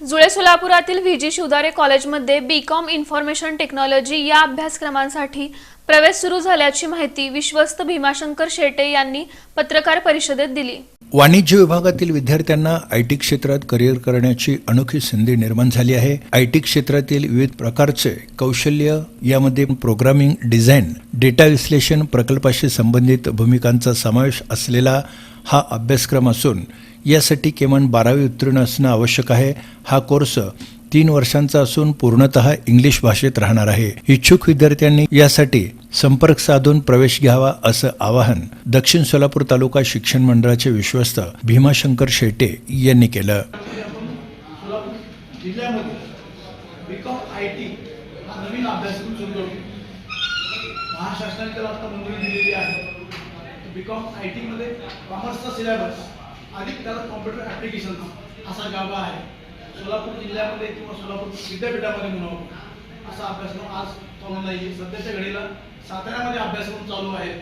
जुळे सोलापुरातील व्ही जी शिवदारे कॉलेजमध्ये बी com information technology या अभ्यासक्रमांसाठी प्रवेश सुरू झाल्याची माहिती विश्वस्त भीमाशंकर शेटे यांनी पत्रकार परिषदेत दिली. वाणिज्य विभागातील विद्यार्थ्यांना आय टी क्षेत्रात करिअर करण्याची अनोखी संधी निर्माण झाली आहे. आय टी क्षेत्रातील विविध प्रकारचे कौशल्य यामध्ये प्रोग्रामिंग डिझाईन डेटा विश्लेषण प्रकल्पाशी संबंधित भूमिकांचा समावेश असलेला हा अभ्यासक्रम असून यासाठी किमान बारावी उत्तीर्ण असणं आवश्यक आहे. हा कोर्स तीन वर्षांचा असून पूर्णतः इंग्लिश भाषेत राहणार आहे. इच्छुक विद्यार्थ्यांनी यासाठी संपर्क साधून प्रवेश घ्यावा असं आवाहन दक्षिण सोलापूर तालुका शिक्षण मंडळाचे विश्वस्त भीमाशंकर शेटे यांनी केलं. महाराष्ट्राने त्याला आता मंजुरी दिलेली आहे. बी कॉम आय टीमध्ये कॉमर्सचा सिलेबस अधिक त्याला कॉम्प्युटर ॲप्लिकेशन असा गाभा आहे. सोलापूर जिल्ह्यामध्ये किंवा सोलापूर विद्यापीठामध्ये म्हणावं असा अभ्यासक्रम आज चालू नाही आहे सध्याच्या घडीला साताऱ्यामध्ये अभ्यासक्रम चालू आहे.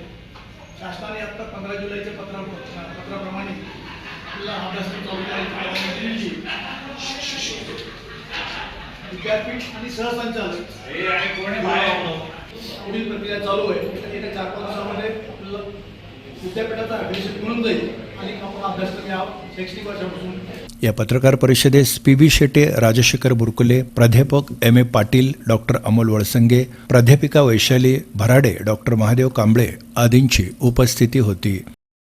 शासनाने आत्ता पंधरा जुलैच्या पत्रा पत्राप्रमाणे आपला अभ्यासक्रम चालू दिली विद्यापीठ आणि सहसंचालक पुढील प्रक्रिया चालू आहे. येत्या चार पाच आपल्याला विद्यापीठाचा ॲडमिशन मिळून जाईल. आणि अभ्यासक्रम या शैक्षणिक वर्षापासून. या पत्रकार परिषदेस पी बी शेटे राजशेखर बुरकुले प्राध्यापक M. A. Patil doctor Amol Walsange प्राध्यापिका वैशाली भराडे डॉक्टर महादेव कांबळे आदींची उपस्थिती होती.